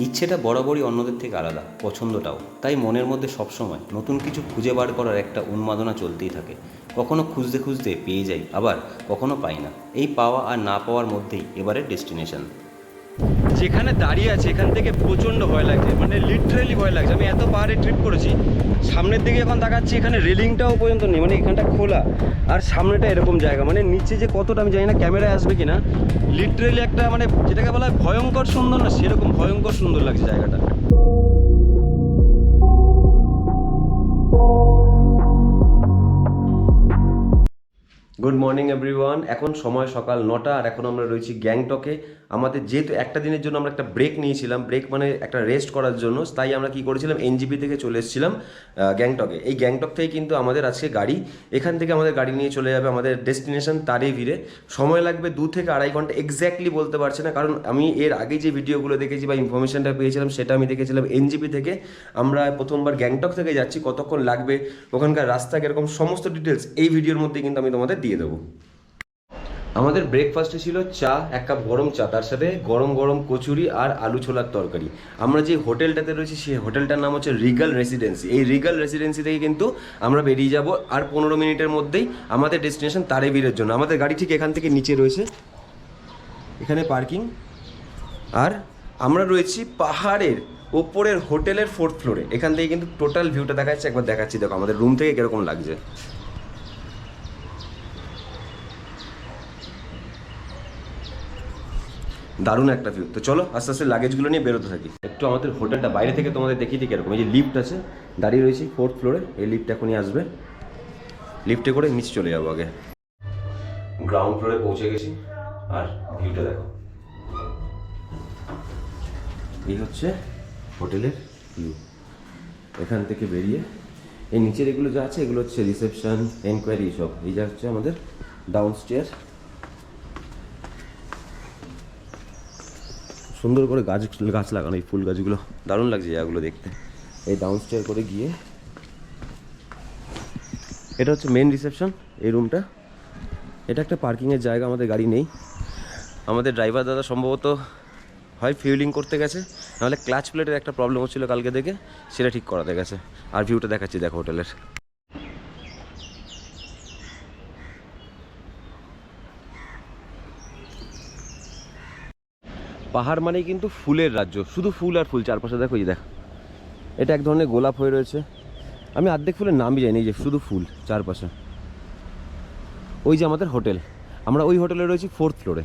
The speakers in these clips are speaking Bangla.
ইচ্ছেটা বরাবরই অন্যদের থেকে আলাদা, পছন্দটাও। তাই মনের মধ্যে সবসময় নতুন কিছু খুঁজে বার করার একটা উন্মাদনা চলতেই থাকে। কখনো খুঁজতে খুঁজতে পেয়ে যাই, আবার কখনো পাই না। এই পাওয়া আর না পাওয়ার মধ্যেই এবারের ডেস্টিনেশন। যেখানে দাঁড়িয়ে আছে, এখান থেকে প্রচণ্ড ভয় লাগছে মানে লিটারেলি ভয় লাগছে। আমি এত পাহাড়ে ট্রিপ করেছি, সামনের দিকে এখন দেখাচ্ছি এখানে রেলিংটাও পর্যন্ত নেই মানে এখানটা খোলা। আর সামনেটা এরকম জায়গা মানে নিচে যে কতটা আমি জানি না, ক্যামেরায় আসবে কিনা লিটারেলি একটা মানে যেটাকে বলা হয় ভয়ঙ্কর সুন্দর না, সেরকম ভয়ঙ্কর সুন্দর লাগছে জায়গাটা। গুড মর্নিং এভরিওয়ান এখন সময় সকাল নটা, আর এখন আমরা রয়েছি গ্যাংটকে। আমাদের যেহেতু একটা দিনের জন্য আমরা একটা ব্রেক নিয়েছিলাম ব্রেক মানে একটা রেস্ট করার জন্য, তাই আমরা কি করেছিলাম এনজিপি থেকে চলে এসেছিলাম গ্যাংটকে। এই গ্যাংটক থেকে কিন্তু আমাদের আজকে গাড়ি, এখান থেকে আমাদের গাড়ি নিয়ে চলে যাবে আমাদের ডেস্টিনেশন তারে ভিড়ে সময় লাগবে দু থেকে আড়াই ঘণ্টা এক্স্যাক্টলি বলতে পারছি না, কারণ আমি এর আগে যে ভিডিওগুলো দেখেছি বা ইনফরমেশনটা পেয়েছিলাম, সেটা আমি দেখেছিলাম এনজিপি থেকে। আমরা প্রথমবার গ্যাংটক থেকে যাচ্ছি, কতক্ষণ লাগবে, ওখানকার রাস্তা কীরকম, সমস্ত ডিটেলস এই ভিডিওর মধ্যে কিন্তু আমি তোমাদের দিয়ে দেবো। আমাদের ব্রেকফাস্টে ছিল চা, এক কাপ গরম চা, তার সাথে গরম গরম কচুরি আর আলু ছোলার তরকারি। আমরা যে হোটেলটাতে রয়েছি, সেই হোটেলটার নাম হচ্ছে রিগাল রেসিডেন্সি এই রিগাল রেসিডেন্সি থেকে কিন্তু আমরা বেরিয়ে যাব আর পনেরো মিনিটের মধ্যেই আমাদের ডেস্টিনেশন তারেবীরের জন্য। আমাদের গাড়ি ঠিক এখান থেকে নিচে রয়েছে। এখানে পার্কিং আর আমরা রয়েছি পাহাড়ের ওপরের হোটেলের ফোর্থ ফ্লোরে এখান থেকে কিন্তু টোটাল ভিউটা দেখা যাচ্ছে একবার দেখাচ্ছি, দেখো আমাদের রুম থেকে কীরকম লাগছে। দারুণ একটা ভিউ তো চলো, আস্তে আস্তে লাগেজগুলো নিয়ে বেরোতে থাকি। একটু আমাদের হোটেলটা বাইরে থেকে তোমাদের দেখিয়ে দিই কীরকম। এই যে লিফট আছে, দাঁড়িয়ে রয়েছি ফোর্থ ফ্লোরে এই লিফট এখনই আসবে। লিফটে করে নিচে চলে যাব আগে। গ্রাউন্ড ফ্লোরে পৌঁছে গেছি। আর ভিউটা দেখো। এই হচ্ছে হোটেলের ভিউ এখান থেকে বেরিয়ে, এই নিচের এগুলো যা আছে, এগুলো হচ্ছে রিসেপশন এনকোয়ারি সব। এই যা হচ্ছে আমাদের ডাউন স্টেয়ার সুন্দর করে গাছ গাছ লাগানো, এই ফুল গাছগুলো দারুণ লাগছে জায়গাগুলো দেখতে। এই ডাউন স্টেয়ার করে গিয়ে এটা হচ্ছে মেন রিসেপশন এই রুমটা এটা একটা পার্কিংয়ের জায়গা, আমাদের গাড়ি নেই। আমাদের ড্রাইভার দাদা সম্ভবত হয় ফিউলিং করতে গেছে, নাহলে ক্লাচ প্লেটের একটা প্রবলেম হচ্ছিল কালকে থেকে সেটা ঠিক করাতে গেছে। আর ভিউটা দেখাচ্ছি, দেখো হোটেলের পাহাড় মানেই কিন্তু ফুলের রাজ্য। শুধু ফুল আর ফুল, চারপাশে দেখো এই দেখ। এটা এক ধরনের গোলাপ হয়ে রয়েছে। আমি অর্ধেক ফুলের নামই জানি যে শুধু ফুল, চারপাশে। ওই যে আমাদের হোটেল। আমরা ওই হোটেলে রয়েছি ফোর্থ ফ্লোরে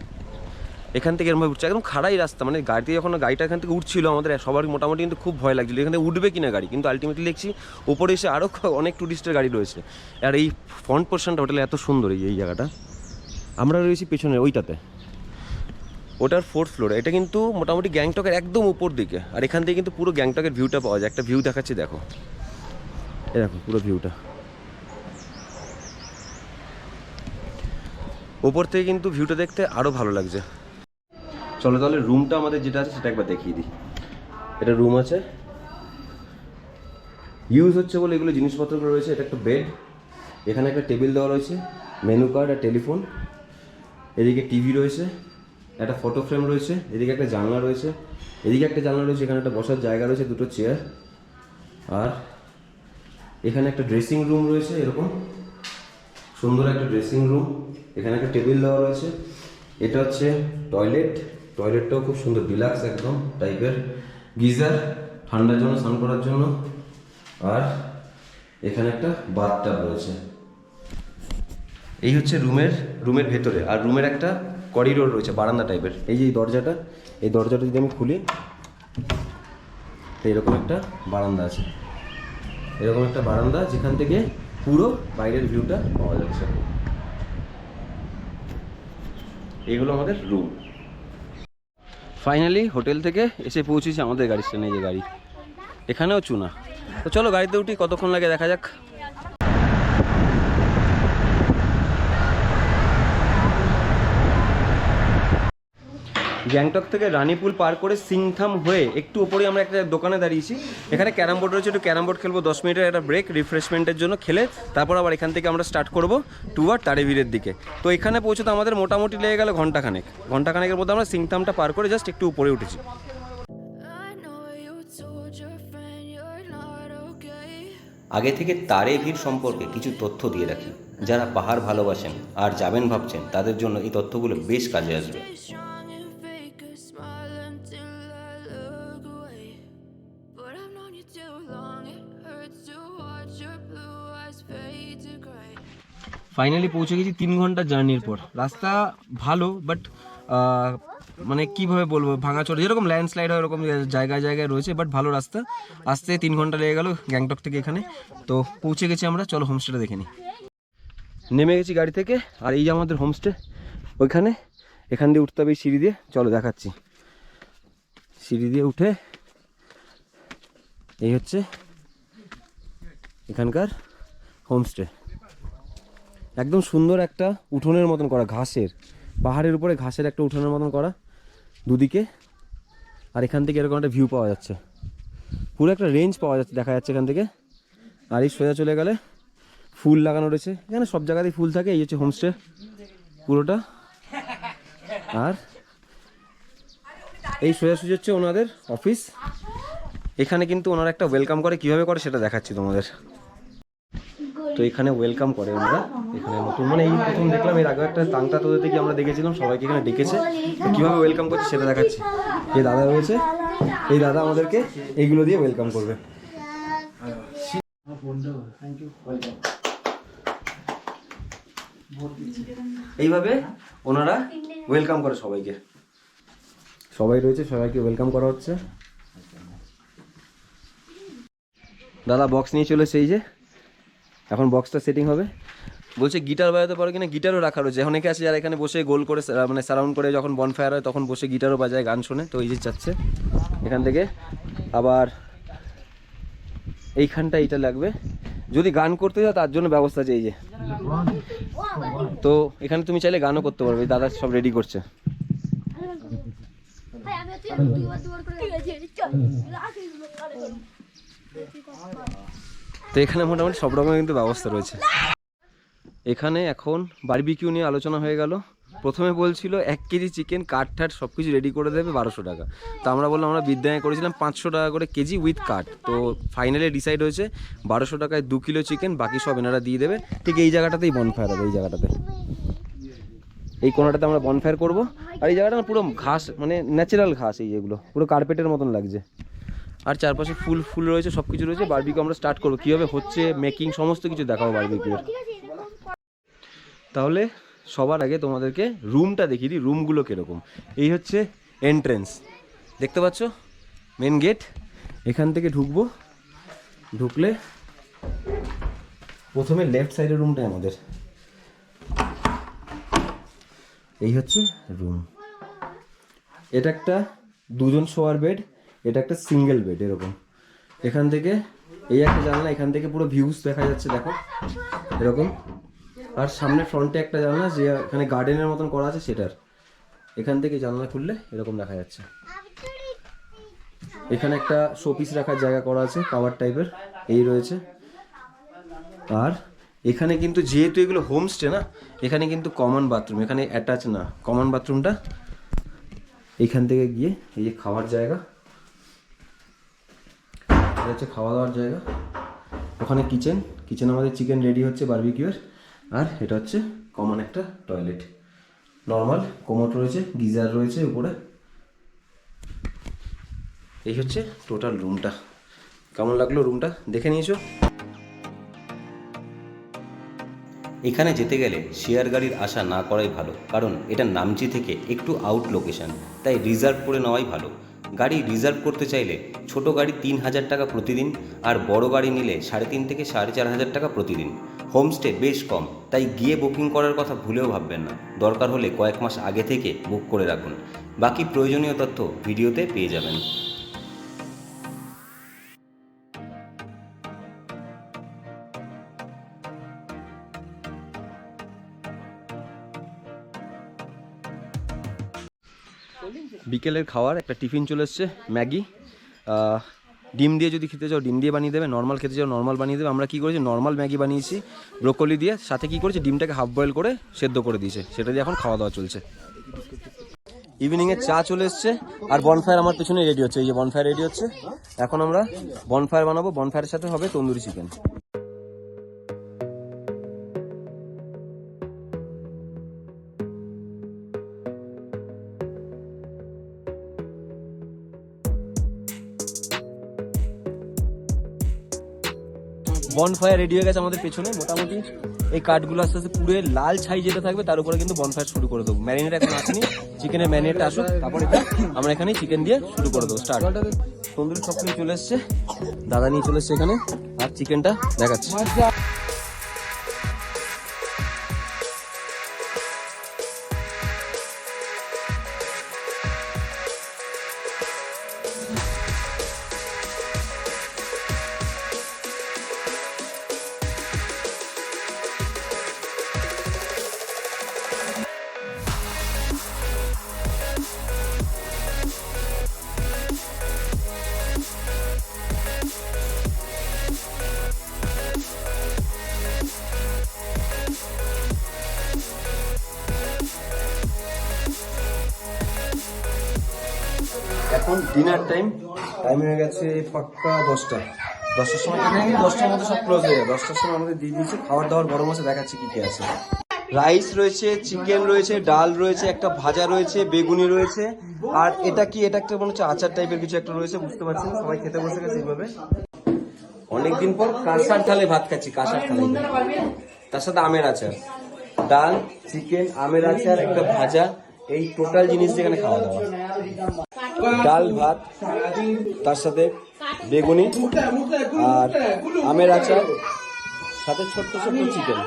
এখান থেকে এরকম উঠছে, একদম খাড়াই রাস্তা। মানে গাড়িতে যখন গাড়িটা এখান থেকে উঠছিল, আমাদের সবার মোটামুটি কিন্তু খুব ভয় লাগছিল এখানে উঠবে কিনা গাড়ি। কিন্তু আলটিমেটলি দেখছি, ওপরে এসে আরও অনেক ট্যুরিস্টের গাড়ি রয়েছে। আর এই ফ্রন্ট পোর্শনটা হোটেলে এত সুন্দর এই জায়গাটা। আমরা রয়েছি পেছনে ওইটাতে। ওটার ফোর্থ ফ্লোরে এটা কিন্তু মোটামুটি গ্যাংটকের একদম উপর দিকে। আর এখান থেকে কিন্তু পুরো গ্যাংটকের ভিউটা পাওয়া যায়। একটা ভিউ দেখাচ্ছি, দেখো। এ দেখো, পুরো ভিউটা ওপর থেকে কিন্তু ভিউটা দেখতে আরও ভালো লাগছে। চলো তাহলে রুমটা আমাদের যেটা আছে সেটা একবার দেখিয়ে দিই। এটা রুম আছে। ইউজ হচ্ছে বলে এগুলো জিনিসপত্রগুলো রয়েছে। এটা একটা বেড এখানে একটা টেবিল দেওয়া রয়েছে। মেনু কার্ড আর টেলিফোন এদিকে টিভি রয়েছে। একটা ফটো ফ্রেম রয়েছে, এদিকে একটা জানলা রয়েছে, এদিকে একটা জানলা রয়েছে, এখানে একটা বসার জায়গা রয়েছে, দুটো চেয়ার আর এখানে একটা ড্রেসিং রুম রয়েছে, এরকম। সুন্দর একটা ড্রেসিং রুম এখানে একটা টেবিল দেওয়া রয়েছে, এটা হচ্ছে টয়লেট টয়লেটটাও খুব সুন্দর ডিলাক্স একদম টাইপের গিজার, ঠান্ডার জন্য, স্নান করার জন্য। আর এখানে একটা বাথটাব রয়েছে। এই হচ্ছে রুমের রুমের ভেতরে। আর রুমের একটা করিডোর রয়েছে, বারান্দা টাইপের এই যে এই দরজাটা এই দরজাটা যদি আমি খুলি, তো এরকম একটা বারান্দা আছে। এরকম একটা বারান্দা যেখান থেকে পুরো বাইরের ভিউটা পাওয়া যাচ্ছে। এগুলো আমাদের রুম ফাইনালি হোটেল থেকে এসে পৌঁছেছি আমাদের গাড়ির স্ট্যান্ডে যে গাড়ি। এখানেও চুনা। তো চলো গাড়িতে উঠি, কতক্ষণ লাগে দেখা যাক। গ্যাংটক থেকে রানীপুল পার করে সিংথাম হয়ে একটু উপরে আমরা একটা দোকানে দাঁড়িয়েছি। এখানে ক্যারাম বোর্ড রয়েছে একটু ক্যারাম বোর্ড খেলব দশ মিনিটের একটা ব্রেক রিফ্রেশমেন্টের জন্য খেলে তারপর আবার এখান থেকে আমরা স্টার্ট করব টুয়ার তারেভিরের দিকে। তো এখানে পৌঁছতে আমাদের মোটামুটি লেগে গেল ঘন্টাখানেক। ঘন্টাখানেকের মধ্যে আমরা সিংথামটা পার করে জাস্ট একটু উপরে উঠেছি। আগে থেকে তারে ভিড় সম্পর্কে কিছু তথ্য দিয়ে রাখি। যারা পাহাড় ভালোবাসেন আর যাবেন ভাবছেন তাদের জন্য এই তথ্যগুলো বেশ কাজে আসবে। ফাইনালি পৌঁছে গেছি তিন ঘণ্টা জার্নির পর। রাস্তা ভালো বাট মানে কীভাবে বলব, ভাঙা ভাঙাচোরা যেরকম ল্যান্ডস্লাইড হয় এরকম জায়গায় জায়গায় রয়েছে বাট ভালো রাস্তা। আসতে তিন ঘণ্টা লেগে গেল গ্যাংটক থেকে এখানে। তো পৌঁছে গেছি আমরা, চলো হোমস্টেটা দেখে নিই। নেমে গেছি গাড়ি থেকে, আর এই যে আমাদের হোমস্টে ওইখানে। এখান দিয়ে উঠতে হবে এই সিঁড়ি দিয়ে, চলো দেখাচ্ছি। সিঁড়ি দিয়ে উঠে, এই হচ্ছে এখানকার হোমস্টে একদম সুন্দর একটা উঠোনের মতন করা, ঘাসের। পাহাড়ের উপরে ঘাসের একটা উঠোনের মতন করা, দুদিকে। আর এখান থেকে এরকম একটা ভিউ পাওয়া যাচ্ছে। পুরো একটা রেঞ্জ পাওয়া যাচ্ছে, দেখা যাচ্ছে এখান থেকে। আর এই সোজা চলে গেলে ফুল লাগানো রয়েছে। এখানে সব জায়গাতেই ফুল থাকে, এই হচ্ছে হোমস্টে পুরোটা। আর এই সোজাসুজি হচ্ছে ওনাদের অফিস এখানে কিন্তু ওনারা একটা ওয়েলকাম করে, কীভাবে করে সেটা দেখাচ্ছি তোমাদের। তো এখানে ওয়েলকাম করে ওনারা। এখানে নতুন মানে এই প্রথম দেখলাম, এর আগে একটা তাংতা তোদের থেকে আমরা দেখেছিলাম, সবাইকে এখানে ডেকেছে। কীভাবে ওয়েলকাম করছে সেটা দেখাচ্ছি। এই দাদা রয়েছে, এই দাদা আমাদেরকে এইগুলো দিয়ে ওয়েলকাম করবে। এইভাবে ওনারা ওয়েলকাম করে সবাইকে। সবাই রয়েছে, সবাইকে ওয়েলকাম করা হচ্ছে। দাদা বক্স নিয়ে চলেছে এই যে। এখন বক্সটা সেটিং হবে। বলছে গিটার বাজাতে পারো কিনা? গিটারও রাখা রয়েছে। অনেকে আছে যারা এখানে বসে গোল করে মানে সারাউন্ড করে যখন বনফায়ার হয় তখন বসে গিটারও বাজায় গান শোনে। তো এই যে চাচ্ছে এখান থেকে আবার এইখানটা এইটা লাগবে। যদি গান করতে যাও তার জন্য ব্যবস্থা আছে এই যে। তো এখানে তুমি চাইলে গানও করতে পারবে। এই দাদা সব রেডি করছে। তো এখানে মোটামুটি সব রকমের কিন্তু ব্যবস্থা রয়েছে। এখানে এখন বারবিকিউ নিয়ে আলোচনা হয়ে গেল। প্রথমে বলছিল এক কেজি চিকেন কাঠ ঠাট সব কিছু রেডি করে দেবে বারোশো টাকা। তো আমরা বললাম, আমরা বিদ্যায় করেছিলাম পাঁচশো টাকা করে কেজি উইথ কাঠ। তো ফাইনালি ডিসাইড হয়েছে বারোশো টাকায় দু কিলো চিকেন বাকি সব এনারা দিয়ে দেবে। ঠিক এই জায়গাটাতেই বনফায়ার হবে, এই জায়গাটাতে। এই কোনাটাতে আমরা বনফায়ার করব। আর এই জায়গাটা পুরো ঘাস মানে ন্যাচারাল ঘাস এই যেগুলো। পুরো কার্পেটের মতন লাগছে। আর চারপাশে ফুল ফুল রয়েছে সব কিছু রয়েছে। বারবিকিউ আমরা স্টার্ট করব। কীভাবে হচ্ছে মেকিং সমস্ত কিছু দেখাবো বারবিকিউর তাহলে সবার আগে তোমাদেরকে রুমটা দেখিয়ে দিই রুমগুলো কীরকম। এই হচ্ছে এন্ট্রেন্স দেখতে পাচ্ছ? মেন গেট এখান থেকে ঢুকবো। ঢুকলে প্রথমে লেফট সাইডের রুমটা আমাদের। এই হচ্ছে রুম এটা একটা দুজন শোয়ার বেড এটা একটা সিঙ্গেল বেড এরকম। এখান থেকে এই একটা জানলা, এখান থেকে পুরো ভিউজ দেখা যাচ্ছে, দেখো। এরকম। আর সামনে ফ্রন্টে একটা জানলা, যে এখানে গার্ডেনের মতন করা আছে, সেটার। এখান থেকে জানলা খুললে এরকম দেখা যাচ্ছে। এখানে একটা শোপিস রাখার জায়গা করা আছে কাভার টাইপের এই রয়েছে। আর এখানে কিন্তু যেহেতু এগুলো হোমস্টে না, এখানে কিন্তু কমন বাথরুম এখানে অ্যাটাচ না। কমন বাথরুমটা এখান থেকে গিয়ে এই যে খাওয়ার জায়গা। এটা হচ্ছে খাওয়া দাওয়ার জায়গা। ওখানে কিচেন কিচেন আমাদের চিকেন রেডি হচ্ছে বারবিকিউর আর এটা হচ্ছে কমন একটা টয়লেট নর্মাল কোমোট রয়েছে, গিজার রয়েছে উপরে। এই হচ্ছে টোটাল রুমটা কেমন লাগল রুমটা দেখে নিয়েছো? এখানে যেতে গেলে শেয়ার গাড়ির আশা না করাই ভালো। কারণ এটা নামচি থেকে একটু আউট লোকেশন তাই রিজার্ভ করে নেওয়াই ভালো। গাড়ি রিজার্ভ করতে চাইলে ছোট গাড়ি তিন হাজার টাকা প্রতিদিন আর বড় গাড়ি নিলে সাড়ে তিন থেকে সাড়ে চার হাজার টাকা প্রতিদিন। হোমস্টে বেশ কম, তাই গিয়ে বুকিং করার কথা ভুলেও ভাববেন না। দরকার হলে কয়েক মাস আগে থেকে বুক করে রাখুন। বাকি প্রয়োজনীয় তথ্য ভিডিওতে পেয়ে যাবেন। বিকেলের খাওয়ার একটা টিফিন চলে এসছে, ম্যাগি। ডিম দিয়ে যদি খেতে চাও, ডিম দিয়ে বানিয়ে দেবে নর্মাল খেতে চাও নর্মাল বানিয়ে দেবে। আমরা কী করেছি নর্মাল ম্যাগি বানিয়েছি ব্রোকলি দিয়ে, সাথে কী করেছি, ডিমটাকে হাফ বয়েল করে সেদ্ধ করে দিয়েছে। সেটা দিয়ে এখন খাওয়া দাওয়া চলছে। ইভিনিং এর চা চলে এসছে, আর বনফায়ার আমার পেছনে রেডি হচ্ছে, এই যে বনফায়ার রেডি হচ্ছে। এখন আমরা বনফায়ার বানাবো বনফায়ারের সাথে হবে তন্দুরি চিকেন বনফায়ার রেডি হয়ে গেছে আমাদের পেছনে, মোটামুটি। এই কাঠগুলো আস্তে আস্তে পুড়ে লাল ছাই যেটা থাকবে, তার উপরে কিন্তু বনফায়ার শুরু করে দেবো। ম্যারিনেট এখন আসেনি চিকেনের ম্যারিনেট আসুক, তারপরে আমরা এখানে চিকেন দিয়ে শুরু করে দেবো স্টার্ট তন্দুরি সব কিছু চলে এসছে, দাদা নিয়ে চলে এসছে এখানে, আর চিকেনটা দেখাচ্ছে। ডিনার টাইম টাইম হয়ে গেছে পাক্কা দশটা। দশটার সময় এখানে দশটার মধ্যে সব ক্লোজ হয়ে যায়। দশটার সময় আমাদের দিয়ে দিয়েছে খাবার দাবার গরম আছে দেখাচ্ছি কি কি আছে। রাইস রয়েছে চিকেন রয়েছে ডাল রয়েছে একটা ভাজা রয়েছে বেগুনি রয়েছে। আর এটা কি এটা একটা মনে হচ্ছে আচার টাইপের কিছু একটা রয়েছে বুঝতে পারছি না সবাই খেতে বসে গেছে এইভাবে। অনেকদিন পর কাঁসার থালে ভাত খাচ্ছি কাঁসার থালে। তার সাথে আমের আচার। ডাল চিকেন আমের আচার একটা ভাজা এই টোটাল জিনিস যেখানে খাওয়া দাওয়া। ডাল, ভাত, তার সাথে বেগুনি আর আমের আচার, সাথে ছোট্ট ছোট্ট চিকেন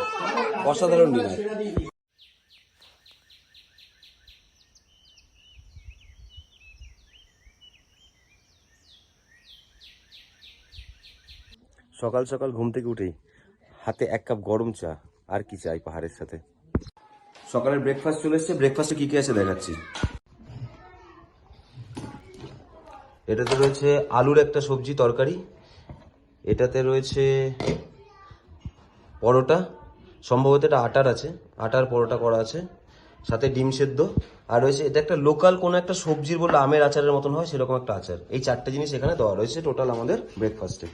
অসাধারণ ডিনার। সকাল সকাল ঘুম থেকে উঠেই হাতে এক কাপ গরম চা, আর কি চাই পাহাড়ের সাথে। সকালের ব্রেকফাস্ট চলে এসছে। ব্রেকফাস্টে কি কি আছে দেখাচ্ছি? এটাতে রয়েছে আলুর একটা সবজি তরকারি, এটাতে রয়েছে পরোটা, সম্ভবত এটা আটার আছে, আটার পরোটা করা আছে, সাথে ডিম সেদ্ধ, আর রয়েছে এটা একটা লোকাল কোনো একটা সবজির বললে আমের আচারের মতন হয়, সেরকম একটা আচার। এই চারটে জিনিস এখানে দেওয়া রয়েছে টোটাল আমাদের ব্রেকফাস্টে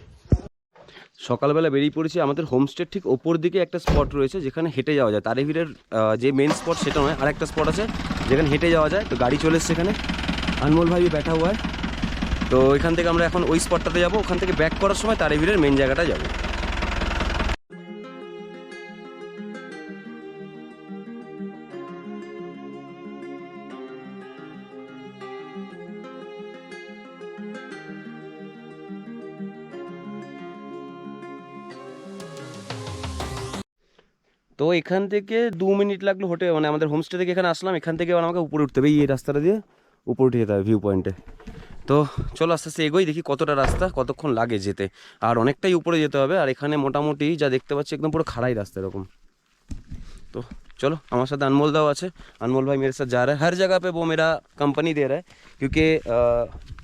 সকালবেলা বেরিয়ে পড়েছি, আমাদের হোমস্টের ঠিক ওপর দিকে একটা স্পট রয়েছে, যেখানে হেঁটে যাওয়া যায়। তারেভিরের যে মেন স্পট সেটা নয় আর একটা স্পট আছে, যেখানে হেঁটে যাওয়া যায়, তো গাড়ি চলে এসছে এখানে। আনমোল ভাই ব্যাঠা হুয়া है। তো এখান থেকে আমরা এখন ওই স্পটটাতে যাব। ওখান থেকে ব্যাক করার সময় তারেভিরের মেন জায়গাটা যাব। তো এখান থেকে দু মিনিট লাগল হোটেল মানে আমাদের হোমস্টে থেকে এখানে আসলাম। এখান থেকে আমাকে উপরে উঠতে হবে। এই রাস্তাটা দিয়ে উপরে উঠে যেতে হবে ভিউ পয়েন্টে তো চলো আস্তে আস্তে এগোই দেখি কতটা রাস্তা কতক্ষণ লাগে যেতে আর অনেকটাই উপরে যেতে হবে আর এখানে মোটামুটি যা দেখতে পাচ্ছি একদম পুরো খাড়াই রাস্তা এরকম तो चलो हमारे साथ अनमोल दाव আছে अनमोल भाई मेरे साथ जा रहा है हर जगह पे वो मेरा कंपनी दे रहा है क्योंकि अ,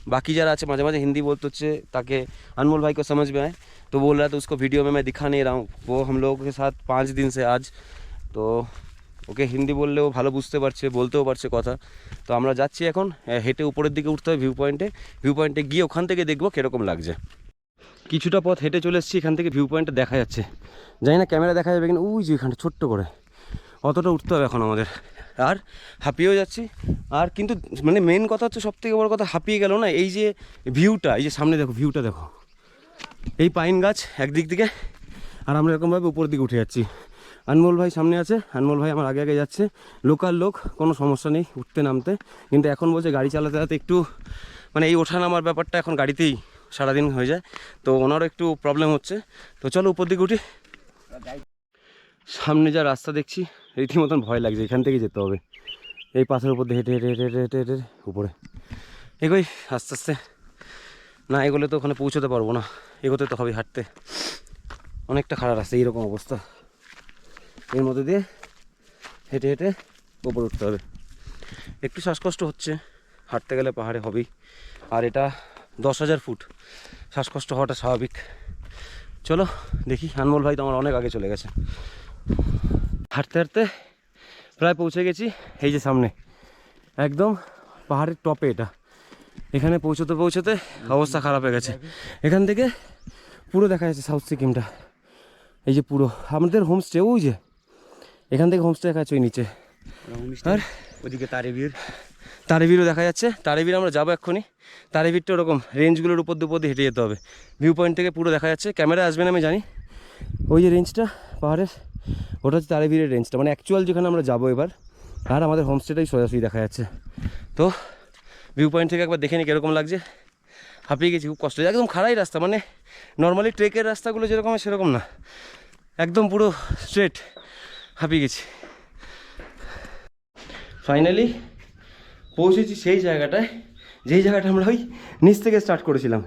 बाकी যারা আছে মাঝে মাঝে হিন্দি বলতে হচ্ছে ताकि अनमोल भाई को समझ में आए तो बोल रहा था उसको वीडियो में मैं दिखा नहीं रहा हूँ वो हम लोगों के साथ पाँच दिन से आज তো ওকে হিন্দি বললেও ভালো বুঝতে পারছে, বলতেও পারছে কথা। তো আমরা যাচ্ছি এখন হেঁটে উপরের দিকে উঠতে হবে ভিউ পয়েন্টে ভিউ পয়েন্টে গিয়ে ওখান থেকে দেখব কীরকম লাগছে। কিছুটা পথ হেঁটে চলে এসেছি, এখান থেকে ভিউ পয়েন্টটা দেখা যাচ্ছে। জানি না ক্যামেরা দেখা যাবে কিনা, ওই যে এখানটা, ছোট্ট করে। অতটা উঠতে হবে এখন আমাদের। আর হাঁপিয়েও যাচ্ছি। আর কিন্তু মানে মেন কথা হচ্ছে সব থেকে বড় কথা, হাঁপিয়ে গেল না, এই যে ভিউটা এই যে সামনে দেখো ভিউটা দেখো। এই পাইন গাছ একদিক থেকে আর আমরা এরকমভাবে উপর দিকে উঠে যাচ্ছি। আনমোল ভাই সামনে আছে। আনমোল ভাই আমার আগে আগে যাচ্ছে। লোকাল লোক, কোনো সমস্যা নেই, উঠতে নামতে। কিন্তু এখন বলছে গাড়ি চালাতে চালাতে একটু মানে এই ওঠা নামার ব্যাপারটা এখন গাড়িতেই সারাদিন হয়ে যায়। তো ওনারও একটু প্রবলেম হচ্ছে। তো চলো উপর দিকে উঠি। সামনে যা রাস্তা দেখছি, রীতিমতন ভয় লাগছে। এখান থেকে যেতে হবে। এই পাথরের উপর দিয়ে হেঁটে হেঁটে হেঁটে হেঁটে হেঁটে উপরে। এগোই, আস্তে আস্তে। না এগোলে তো ওখানে পৌঁছতে পারব না। এগোতে তো হবে হাঁটতে। অনেকটা খারাপ রাস্তা, এইরকম অবস্থা। এর মধ্যে দিয়ে হেঁটে হেঁটে উপরে উঠতে হবে। একটু শ্বাসকষ্ট হচ্ছে, হাঁটতে গেলে পাহাড়ে হবেই। আর এটা দশ হাজার ফুট, শ্বাসকষ্ট হওয়াটা স্বাভাবিক। চলো দেখি, আনমোল ভাই তো আমার অনেক আগে চলে গেছে। হাঁটতে হাঁটতে প্রায় পৌঁছে গেছি এই যে সামনে। একদম পাহাড়ের টপে এটা। এখানে পৌঁছতে পৌঁছতে অবস্থা খারাপ হয়ে গেছে। এখান থেকে পুরো দেখা যাচ্ছে সাউথ সিকিমটা। এই যে পুরো, আমাদের হোমস্টে ওই যে এখান থেকে হোমস্টে দেখা যাচ্ছে ওই নিচে। আর ওদিকে তারেবীর। তারেবিরও দেখা যাচ্ছে। তারেবির আমরা যাব এক্ষুনি। তারেবিরটা ওরকম রেঞ্জগুলোর উপর দুপর দিয়ে হেঁটে যেতে হবে। ভিউ পয়েন্ট থেকে পুরো দেখা যাচ্ছে। ক্যামেরা আসবে না আমি জানি। ওই যে রেঞ্জটা পাহাড়ের ওটা হচ্ছে তারেবিরের রেঞ্জটা মানে অ্যাকচুয়াল যেখানে আমরা যাব এবার আর আমাদের হোমস্টেটাই সোজাসুজি দেখা যাচ্ছে। তো ভিউ পয়েন্ট থেকে একবার দেখে নিই কীরকম লাগছে। হাঁপিয়ে গেছি খুব কষ্ট একদম খাড়াই রাস্তা মানে নর্মালি ট্রেকের রাস্তাগুলো যেরকম সেরকম না। একদম পুরো স্ট্রেট হাঁপিয়ে গেছি। ফাইনালি পৌঁছেছি সেই জায়গাটায়, যেই জায়গাটা আমরা ওই নিচ থেকে স্টার্ট করেছিলাম।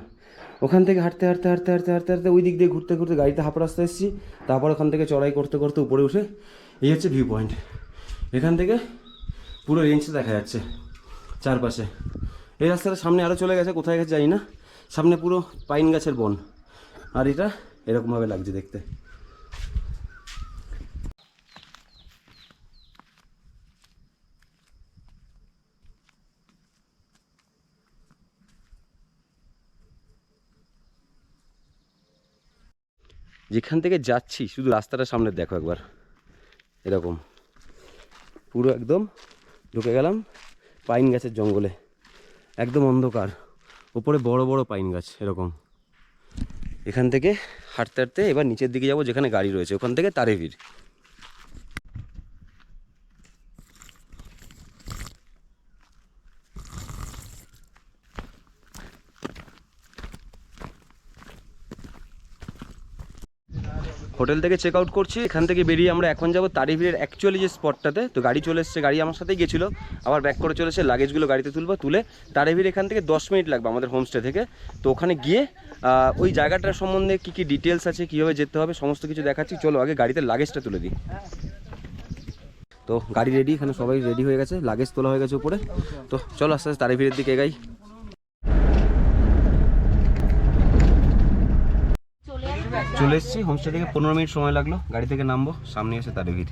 ওখান থেকে হাঁটতে হাঁটতে হাঁটতে হাঁটতে হাঁটতে হাঁটতে ওই দিক দিয়ে ঘুরতে ঘুরতে গাড়িতে হাফ রাস্তা এসেছি। তারপর ওখান থেকে চড়াই করতে করতে উপরে উঠে এই হচ্ছে ভিউ পয়েন্ট এখান থেকে পুরো রেঞ্জটা দেখা যাচ্ছে চারপাশে। এই রাস্তাটা সামনে আরও চলে গেছে, কোথায় গেছে জানি না। সামনে পুরো পাইন গাছের বন। আর এটা এরকমভাবে লাগছে দেখতে। যেখান থেকে যাচ্ছি, শুধু রাস্তাটা সামনে দেখো একবার। এরকম। পুরো একদম ঢুকে গেলাম পাইন গাছের জঙ্গলে। একদম অন্ধকার। ওপরে বড় বড় পাইন গাছ, এরকম। এখান থেকে হাঁটতে হাঁটতে এবার নিচের দিকে যাব, যেখানে গাড়ি রয়েছে। ওখান থেকে তারে হোটেল থেকে চেক আউট করছি, এখান থেকে বেরিয়ে আমরা এখন যাব তারিভিরের অ্যাকচুয়ালি যে স্পটটাতে তো গাড়ি চলে এসছে, গাড়ি আমার সাথেই গেছিল, আবার ব্যাক করে চলেছে লাগেজগুলো গাড়িতে তুলবো, তুলে তারিভির এখান থেকে দশ মিনিট লাগবে আমাদের হোমস্টে থেকে। তো ওখানে গিয়ে ওই জায়গাটার সম্বন্ধে কী কী ডিটেলস আছে, কীভাবে যেতে হবে, সমস্ত কিছু দেখাচ্ছি। চলো আগে গাড়িতে লাগেজটা তুলে দিই। তো গাড়ি রেডি এখানে সবাই রেডি হয়ে গেছে লাগেজ তোলা হয়ে গেছে উপরে। তো চলো আস্তে আস্তে তারিভিরের দিকে এগাই। চলে এসেছি হোমস্টে থেকে পনেরো মিনিট সময় লাগল গাড়ি থেকে নামবো সামনে এসে তার ভিড়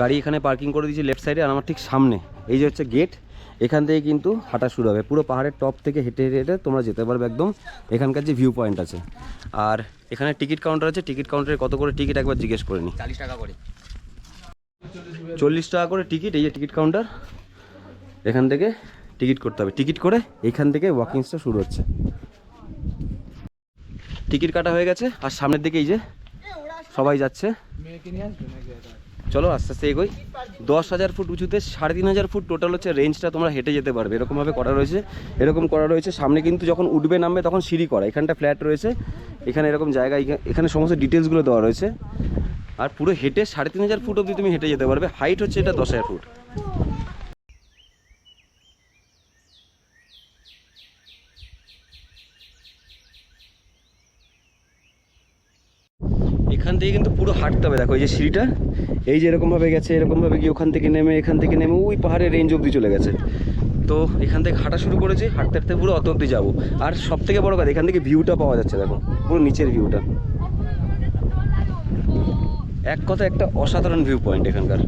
গাড়ি এখানে পার্কিং করে দিয়েছি লেফট সাইডে আর আমার ঠিক সামনে এই যে হচ্ছে গেট এখান থেকে কিন্তু হাঁটা শুরু হবে। পুরো পাহাড়ের টপ থেকে হেঁটে হেঁটে হেঁটে তোমরা যেতে পারবে একদম এখানকার যে ভিউ পয়েন্ট আছে। আর এখানে টিকিট কাউন্টার আছে টিকিট কাউন্টারে কত করে টিকিট একবার জিজ্ঞেস করে নি। টাকা করে। চল্লিশ টাকা করে টিকিট এই যে টিকিট কাউন্টার এখান থেকে টিকিট করতে হবে। টিকিট করে এখান থেকে ওয়াকিংসটা শুরু হচ্ছে। টিকিট কাটা হয়ে গেছে, আর সামনের দিকে এই যে সবাই যাচ্ছে। চলো আস্তে আস্তে এগোই। দশ হাজার ফুট উঁচুতে সাড়ে তিন হাজার ফুট টোটাল হচ্ছে রেঞ্জটা তোমরা হেঁটে যেতে পারবে। এরকমভাবে করা রয়েছে, এরকম করা রয়েছে। সামনে কিন্তু যখন উঠবে, নামবে, তখন সিঁড়ি করা। এখানটা ফ্ল্যাট রয়েছে। এখানে এরকম জায়গা, এখা- এখানে সমস্ত ডিটেলসগুলো দেওয়া রয়েছে। আর পুরো হেঁটে সাড়ে তিন হাজার ফুট অবধি তুমি হেঁটে যেতে পারবে। হাইট হচ্ছে এটা দশ হাজার ফুট। এখান থেকে কিন্তু পুরো হাঁটতে হবে। দেখো, এই যে সিঁড়িটা, এই যে এরকমভাবে গেছে, এরকমভাবে গিয়ে ওখান থেকে নেমে, এখান থেকে নেমে, ওই পাহাড়ের রেঞ্জ অবধি চলে গেছে। তো এখান থেকে হাঁটা শুরু করেছি, হাঁটতে হাঁটতে পুরো অত অবধি যাব। আর সব থেকে বড় কথা, এখান থেকে ভিউটা পাওয়া যাচ্ছে, দেখো, পুরো নিচের ভিউটা এক কথা, একটা অসাধারণ ভিউ পয়েন্ট এখানকার।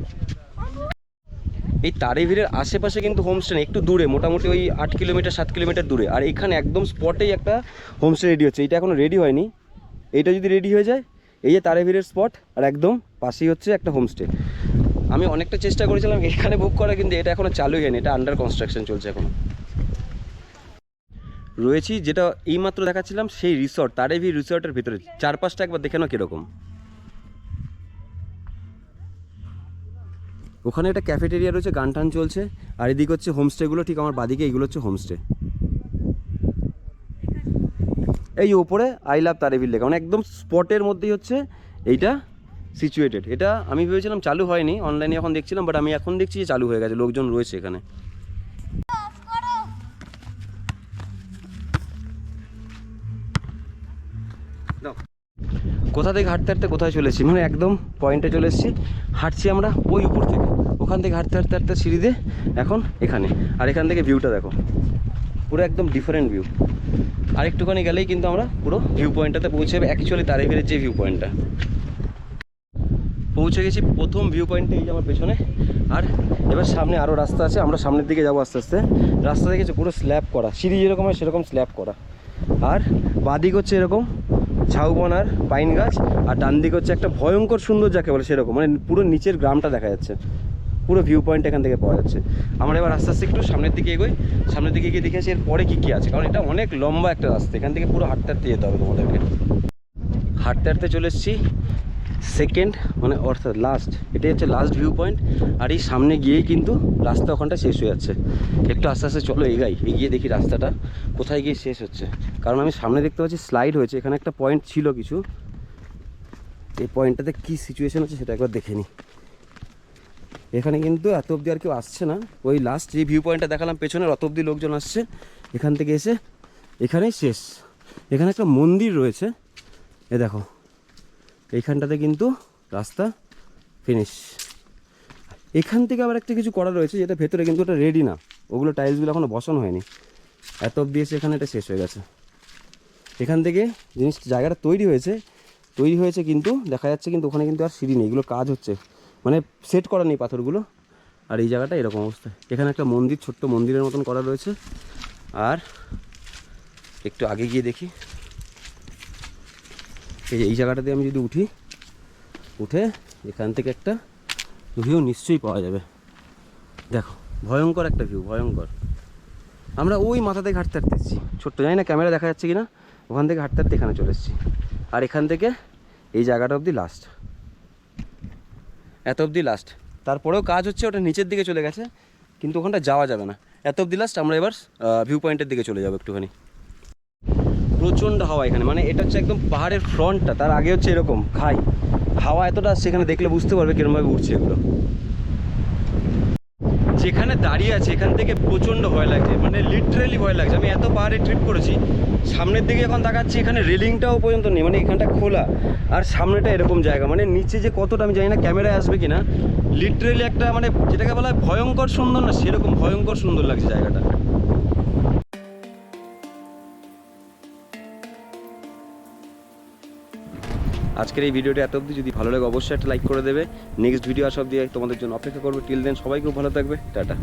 এই তারেভিরের আশেপাশে কিন্তু হোমস্টে একটু দূরে, মোটামুটি ওই আট কিলোমিটার, সাত কিলোমিটার দূরে। আর এখানে একদম স্পটেই একটা হোমস্টে রেডি হচ্ছে। এটা এখনও রেডি হয়নি। এইটা যদি রেডি হয়ে যায় এই যে তারেভিরের স্পট আর একদম পাশেই হচ্ছে একটা হোমস্টে আমি অনেকটা চেষ্টা করেছিলাম, এখানে বুক করা, কিন্তু এটা এখনও চালু হয়নি, এটা আন্ডার কনস্ট্রাকশন চলছে এখন। রয়েছি, যেটা এইমাত্র দেখাচ্ছিলাম, সেই রিসর্ট তারেভি রিসর্টের ভিতরে। চারপাশটা একবার দেখে নাও কীরকম। ওখানে একটা ক্যাফেটেরিয়া রয়েছে গান টান চলছে, আর এদিকে হচ্ছে হোমস্টেগুলো ঠিক আমার বাদিকে এইগুলো হচ্ছে হোমস্টে এই ওপরে আই লাভ তারেভির লেখা মানে একদম স্পটের মধ্যেই হচ্ছে এইটা সিচুয়েটেড এটা আমি ভেবেছিলাম চালু হয়নি অনলাইনে এখন দেখছিলাম বাট আমি এখন দেখছি যে চালু হয়ে গেছে, লোকজন রয়েছে এখানে। কোথা থেকে হাঁটতে হাঁটতে কোথায় চলে এসেছি মানে একদম পয়েন্টে চলে এসেছি। হাঁটছি আমরা ওই উপর থেকে। ওখান থেকে হাঁটতে হাঁটতে হাঁটতে সিঁড়ি দিয়ে এখন এখানে। আর এখান থেকে ভিউটা দেখো। পুরো একদম ডিফারেন্ট ভিউ আর একটুখানি গেলেই কিন্তু আমরা পুরো ভিউ পয়েন্টটাতে পৌঁছে যাবে। অ্যাকচুয়ালি তারেভিরের যে ভিউ পয়েন্টটা পৌঁছে গেছি প্রথম ভিউ পয়েন্টে এই যে আমার পেছনে। আর এবার সামনে আরও রাস্তা আছে, আমরা সামনের দিকে যাব আস্তে আস্তে। রাস্তা দেখেছে? পুরো স্ল্যাব করা। সিঁড়ি যেরকম হয় সেরকম স্ল্যাব করা। আর বাদিক হচ্ছে এরকম ঝাউবন আর পাইন গাছ। আর ডান দিক হচ্ছে একটা ভয়ঙ্কর সুন্দর যাকে বলে সেরকম। মানে পুরো নিচের গ্রামটা দেখা যাচ্ছে। পুরো ভিউ পয়েন্ট এখান থেকে পাওয়া যাচ্ছে। আমরা এবার আস্তে আস্তে একটু সামনের দিকে এগোই। সামনের দিকে গিয়ে দেখেছি এর পরে কী কী আছে, কারণ এটা অনেক লম্বা একটা রাস্তা। এখান থেকে পুরো হাঁটতে হাঁটতে যেতে হবে তোমাদেরকে। হাঁটতে হাঁটতে চলে এসেছি সেকেন্ড মানে অর্থাৎ লাস্ট এটাই হচ্ছে লাস্ট ভিউ পয়েন্ট আর এই সামনে গিয়েই কিন্তু রাস্তা ওখানটা শেষ হয়ে যাচ্ছে। একটু আস্তে আস্তে চলো, এগাই। এগিয়ে দেখি রাস্তাটা, কোথায় গিয়ে শেষ হচ্ছে। কারণ আমি সামনে দেখতে পাচ্ছি স্লাইড হয়েছে। এখানে একটা পয়েন্ট ছিল কিছু। এই পয়েন্টটাতে কী সিচুয়েশন হচ্ছে সেটা একবার দেখে নিই এখানে কিন্তু এত অবধি আর কেউ আসছে না। ওই লাস্ট যে ভিউ পয়েন্টটা দেখালাম, পেছনের অত অবধি লোকজন আসছে। এখান থেকে এসে এখানেই শেষ। এখানে একটা মন্দির রয়েছে। এ দেখো, এইখানটাতে কিন্তু রাস্তা ফিনিশ এখান থেকে আবার একটা কিছু করা রয়েছে, যেটা ভেতরে কিন্তু ওটা রেডি না। ওগুলো টাইলসগুলো এখনও বসানো হয়নি। এত অবধি এসে এখানে এটা শেষ হয়ে গেছে। এখান থেকে জিনিস জায়গাটা তৈরি হয়েছে। তৈরি হয়েছে কিন্তু দেখা যাচ্ছে কিন্তু ওখানে কিন্তু আর সিঁড়ি নেই। এগুলো কাজ হচ্ছে। মানে সেট করা নেই পাথরগুলো। আর এই জায়গাটা এরকম অবস্থা। এখানে একটা মন্দির, ছোট্ট মন্দিরের মতন করা রয়েছে। আর একটু আগে গিয়ে দেখি। এই এই জায়গাটাতে আমি যদি উঠি, উঠে এখান থেকে একটা ভিউ নিশ্চয়ই পাওয়া যাবে। দেখো, ভয়ঙ্কর একটা ভিউ ভয়ঙ্কর। আমরা ওই মাথা থেকে হাঁটতে হাঁটতে এসেছি। ছোট্ট, জানি না ক্যামেরা দেখা যাচ্ছে কি না ওখান থেকে হাঁটতে হাঁটতে এখানে চলে এসেছি। আর এখান থেকে এই জায়গাটা অবধি লাস্ট এত অবধি লাস্ট তারপরেও কাজ হচ্ছে ওটা নিচের দিকে চলে গেছে, কিন্তু ওখানটা যাওয়া যাবে না। এত অবধি লাস্ট আমরা এবার ভিউ পয়েন্টের দিকে চলে যাব একটুখানি। প্রচণ্ড হাওয়া এখানে মানে এটা হচ্ছে একদম পাহাড়ের ফ্রন্টটা তার আগে হচ্ছে এরকম, খাই। হাওয়া এতটা, সেখানে দেখলে বুঝতে পারবে কিরমভাবে উঠছে এগুলো। যেখানে দাঁড়িয়ে আছে, এখান থেকে প্রচণ্ড ভয় লাগছে মানে লিটারেলি ভয় লাগছে। আমি এত পাহাড়ে ট্রিপ করেছি, সামনের দিকে এখন তাকাচ্ছি, এখানে রেলিংটাও পর্যন্ত নেই মানে এখানটা খোলা। আর সামনেটা এরকম জায়গা মানে নিচে যে কতটা আমি জানি না, ক্যামেরায় আসবে কিনা লিটারেলি একটা মানে যেটাকে বলা হয় ভয়ঙ্কর সুন্দর না, সেরকম ভয়ঙ্কর সুন্দর লাগছে জায়গাটা। আজকের এই ভিডিওটা এত অবধি। যদি ভালো লাগে, অবশ্যই একটা লাইক করে দেবে। নেক্সট ভিডিও আসা দিয়ে তোমাদের জন্য অপেক্ষা করবে। টিল দেন সবাই খুব ভালো থাকবে। টাটা।